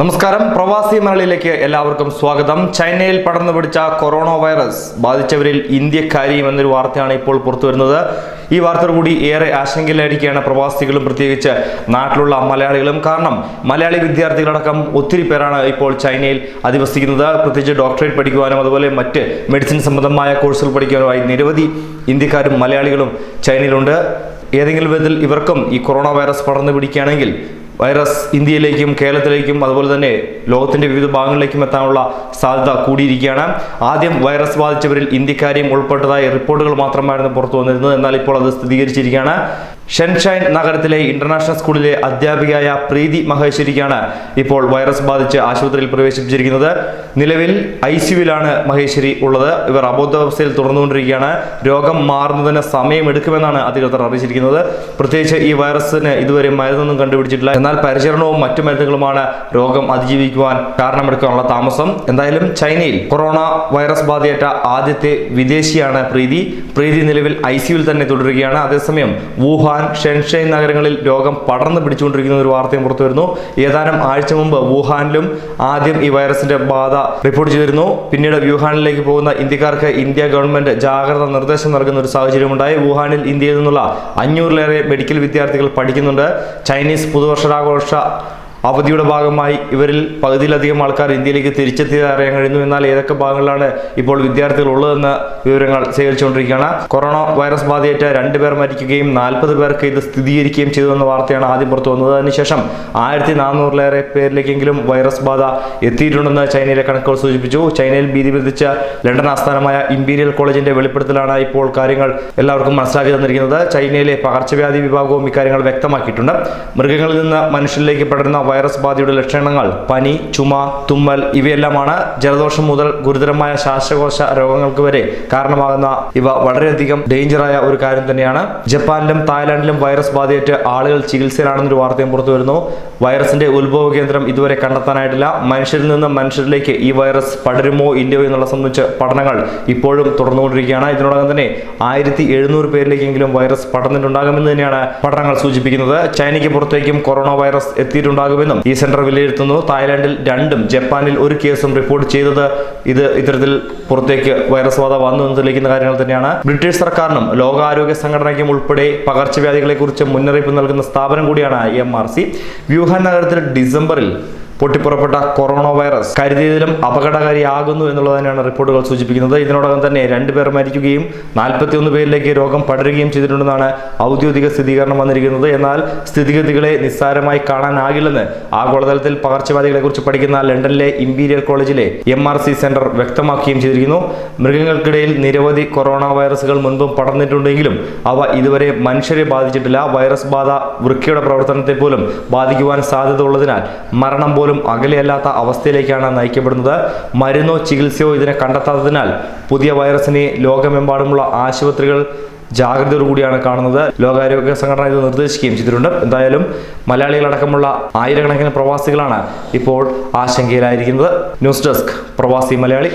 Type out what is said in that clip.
നമസ്കാരം. പ്രവാസി മലയാളിയിലേക്ക് എല്ലാവർക്കും സ്വാഗതം. ചൈനയിൽ പടർന്നു പിടിച്ച കൊറോണ വൈറസ് ബാധിച്ചവരിൽ ഇന്ത്യക്കാരിയും എന്നൊരു വാർത്തയാണ് ഇപ്പോൾ പുറത്തുവരുന്നത്. ഈ ഈ കൂടി ഏറെ ആശങ്കയിലായിരിക്കുകയാണ് പ്രവാസികളും പ്രത്യേകിച്ച് നാട്ടിലുള്ള മലയാളികളും. കാരണം മലയാളി വിദ്യാർത്ഥികളടക്കം ഒത്തിരി പേരാണ് ഇപ്പോൾ ചൈനയിൽ അധിവസിക്കുന്നത്. പ്രത്യേകിച്ച് ഡോക്ടറേറ്റ് പഠിക്കുവാനും അതുപോലെ മറ്റ് മെഡിസിൻ സംബന്ധമായ കോഴ്സുകൾ പഠിക്കുവാനുമായി നിരവധി ഇന്ത്യക്കാരും മലയാളികളും ചൈനയിലുണ്ട്. ഏതെങ്കിലും വിധത്തിൽ ഇവർക്കും ഈ കൊറോണ വൈറസ് പടർന്നു പിടിക്കുകയാണെങ്കിൽ വൈറസ് ഇന്ത്യയിലേക്കും കേരളത്തിലേക്കും അതുപോലെ തന്നെ ലോകത്തിന്റെ വിവിധ ഭാഗങ്ങളിലേക്കും എത്താനുള്ള സാധ്യത കൂടിയിരിക്കുകയാണ്. ആദ്യം വൈറസ് ബാധിച്ചവരിൽ ഇന്ത്യക്കാരെയും ഉൾപ്പെട്ടതായ റിപ്പോർട്ടുകൾ മാത്രമായിരുന്നു പുറത്തു വന്നിരുന്നത്. എന്നാൽ ഇപ്പോൾ അത് സ്ഥിരീകരിച്ചിരിക്കുകയാണ്. ഷെൻഷൈൻ നഗരത്തിലെ ഇന്റർനാഷണൽ സ്കൂളിലെ അധ്യാപികയായ പ്രീതി മഹേശ്വരിക്കാണ് ഇപ്പോൾ വൈറസ് ബാധിച്ച് ആശുപത്രിയിൽ പ്രവേശിപ്പിച്ചിരിക്കുന്നത്. നിലവിൽ ഐ സിയുവിലാണ് മഹേശ്വരി ഉള്ളത്. ഇവർ അബോധാവസ്ഥയിൽ തുടർന്നുകൊണ്ടിരിക്കുകയാണ്. രോഗം മാറുന്നതിന് സമയമെടുക്കുമെന്നാണ് അധികൃതർ അറിയിച്ചിരിക്കുന്നത്. പ്രത്യേകിച്ച് ഈ വൈറസിന് ഇതുവരെ മരുന്നൊന്നും കണ്ടുപിടിച്ചിട്ടില്ല. എന്നാൽ പരിചരണവും മറ്റു മരുന്നുകളുമാണ് രോഗം അതിജീവിക്കുവാൻ കാരണമെടുക്കാനുള്ള താമസം. എന്തായാലും ചൈനയിൽ കൊറോണ വൈറസ് ബാധയേറ്റ ആദ്യത്തെ വിദേശിയാണ് പ്രീതി. പ്രീതി നിലവിൽ ഐ സിയുവിൽ തന്നെ തുടരുകയാണ്. അതേസമയം വുഹാൻ ഷെൻഷൈൻ നഗരങ്ങളിൽ രോഗം പടർന്നു പിടിച്ചുകൊണ്ടിരിക്കുന്ന ഒരു വാർത്തയും പുറത്തു വരുന്നു. ഏതാനും ആഴ്ച മുമ്പ് വുഹാനിലും ആദ്യം ഈ വൈറസിന്റെ ബാധ റിപ്പോർട്ട് ചെയ്തിരുന്നു. പിന്നീട് വുഹാനിലേക്ക് പോകുന്ന ഇന്ത്യക്കാർക്ക് ഇന്ത്യ ഗവൺമെന്റ് ജാഗ്രത നിർദ്ദേശം നൽകുന്ന ഒരു സാഹചര്യമുണ്ടായി. വുഹാനിൽ ഇന്ത്യയിൽ നിന്നുള്ള അഞ്ഞൂറിലേറെ മെഡിക്കൽ വിദ്യാർത്ഥികൾ പഠിക്കുന്നുണ്ട്. ചൈനീസ് പുതുവർഷാഘോഷ അവധിയുടെ ഭാഗമായി ഇവരിൽ പകുതിയിലധികം ആൾക്കാർ ഇന്ത്യയിലേക്ക് തിരിച്ചെത്തി അറിയാൻ എന്നാൽ ഏതൊക്കെ ഭാഗങ്ങളിലാണ് ഇപ്പോൾ വിദ്യാർത്ഥികൾ ഉള്ളതെന്ന് വിവരങ്ങൾ ശേഖരിച്ചുകൊണ്ടിരിക്കുകയാണ്. കൊറോണ വൈറസ് ബാധയേറ്റ രണ്ട് പേർ മരിക്കുകയും നാൽപ്പത് പേർക്ക് ഇത് സ്ഥിരീകരിക്കുകയും ചെയ്തുവെന്ന വാർത്തയാണ് ആദ്യം പുറത്തു വന്നത്. അതിനുശേഷം ആയിരത്തി നാനൂറിലേറെ പേരിലേക്കെങ്കിലും വൈറസ് ബാധ എത്തിയിട്ടുണ്ടെന്ന് ചൈനയിലെ കണക്കുകൾ സൂചിപ്പിച്ചു. ചൈനയിൽ ഭീതി വിധിച്ച ലണ്ടൻ ആസ്ഥാനമായ ഇമ്പീരിയൽ കോളേജിന്റെ വെളിപ്പെടുത്തലാണ് ഇപ്പോൾ കാര്യങ്ങൾ എല്ലാവർക്കും മനസ്സിലാക്കി തന്നിരിക്കുന്നത്. ചൈനയിലെ പകർച്ചവ്യാധി വിഭാഗവും ഇക്കാര്യങ്ങൾ വ്യക്തമാക്കിയിട്ടുണ്ട്. മൃഗങ്ങളിൽ നിന്ന് മനുഷ്യരിലേക്ക് പടരുന്ന വൈറസ് ബാധയുടെ ലക്ഷണങ്ങൾ പനി ചുമ തുമ്മൽ ഇവയെല്ലാമാണ് ജലദോഷം മുതൽ ഗുരുതരമായ ശ്വാസകോശ രോഗങ്ങൾക്ക് വരെ കാരണമാകുന്ന ഇവ വളരെയധികം ഡേഞ്ചറായ ഒരു കാര്യം തന്നെയാണ്. ജപ്പാനിലും തായ്ലാന്റിലും വൈറസ് ബാധയേറ്റ് ആളുകൾ ചികിത്സയിലാണെന്നൊരു വാർത്തയും പുറത്തു വരുന്നു. വൈറസിന്റെ ഉത്ഭവ കേന്ദ്രം ഇതുവരെ കണ്ടെത്താനായിട്ടില്ല. മനുഷ്യരിൽ നിന്ന് മനുഷ്യരിലേക്ക് ഈ വൈറസ് പടരുമോ ഇല്ലയോ എന്നുള്ള സംബന്ധിച്ച് പഠനങ്ങൾ ഇപ്പോഴും തുടർന്നുകൊണ്ടിരിക്കുകയാണ്. ഇതിനോടകം തന്നെ ആയിരത്തി എഴുന്നൂറ് പേരിലേക്കെങ്കിലും വൈറസ് പടർന്നിട്ടുണ്ടാകുമെന്ന് തന്നെയാണ് പഠനങ്ങൾ സൂചിപ്പിക്കുന്നത്. ചൈനയ്ക്ക് പുറത്തേക്കും കൊറോണ വൈറസ് എത്തിയിട്ടുണ്ടാകുമെന്നും ഈ സെന്റർ വിലയിരുത്തുന്നു. തായ്ലാന്റിൽ രണ്ടും ജപ്പാനിൽ ഒരു കേസും റിപ്പോർട്ട് ചെയ്തത് ഇത് ഇത്തരത്തിൽ പുറത്തേക്ക് വൈറസ് ബാധ വന്നു എന്ന് തെളിയിക്കുന്ന കാര്യങ്ങൾ തന്നെയാണ്. ബ്രിട്ടീഷ് സർക്കാരിനും ലോകാരോഗ്യ സംഘടനയ്ക്കും ഉൾപ്പെടെ പകർച്ചവ്യാധികളെ കുറിച്ച് മുന്നറിയിപ്പ് നൽകുന്ന സ്ഥാപനം കൂടിയാണ് എം ആർ സി. വ്യൂഹാൻ നഗരത്തിൽ ഡിസംബറിൽ പൊട്ടിപ്പുറപ്പെട്ട കൊറോണ വൈറസ്. കരുതിയതിലും അപകടകാരിയാകുന്നു എന്നുള്ളത് തന്നെയാണ് റിപ്പോർട്ടുകൾ സൂചിപ്പിക്കുന്നത്. ഇതിനോടകം തന്നെ രണ്ടുപേർ മരിക്കുകയും നാൽപ്പത്തിയൊന്ന് പേരിലേക്ക് രോഗം പടരുകയും ചെയ്തിട്ടുണ്ടെന്നാണ് ഔദ്യോഗിക സ്ഥിരീകരണം വന്നിരിക്കുന്നത്. എന്നാൽ സ്ഥിതിഗതികളെ നിസ്സാരമായി കാണാനാകില്ലെന്ന് ആഗോളതലത്തിൽ പകർച്ചവ്യാധികളെ കുറിച്ച് പഠിക്കുന്ന ലണ്ടനിലെ ഇംപീരിയൽ കോളേജിലെ എം ആർ സി സെന്റർ വ്യക്തമാക്കുകയും ചെയ്തിരിക്കുന്നു. മൃഗങ്ങൾക്കിടയിൽ നിരവധി കൊറോണ വൈറസുകൾ മുൻപും പടർന്നിട്ടുണ്ടെങ്കിലും അവ ഇതുവരെ മനുഷ്യരെ ബാധിച്ചിട്ടില്ല. വൈറസ് ബാധ വൃക്കയുടെ പ്രവർത്തനത്തെ പോലും ബാധിക്കുവാൻ സാധ്യത ഉള്ളതിനാൽ മരണം പോലും അകലെയല്ലാത്ത അവസ്ഥയിലേക്കാണ് നയിക്കപ്പെടുന്നത്. മരുന്നോ ചികിത്സയോ ഇതിനെ കണ്ടെത്താത്തതിനാൽ പുതിയ വൈറസിനെ ലോകമെമ്പാടുമുള്ള ആശുപത്രികൾ ജാഗ്രതയോടുകൂടിയാണ് കാണുന്നത്. ലോകാരോഗ്യ സംഘടന ഇത് നിർദ്ദേശിക്കുകയും ചെയ്തിട്ടുണ്ട്. എന്തായാലും മലയാളികളടക്കമുള്ള ആയിരക്കണക്കിന് പ്രവാസികളാണ് ഇപ്പോൾ ആശങ്കയിലായിരിക്കുന്നത്. ന്യൂസ് ഡെസ്ക് പ്രവാസി മലയാളി.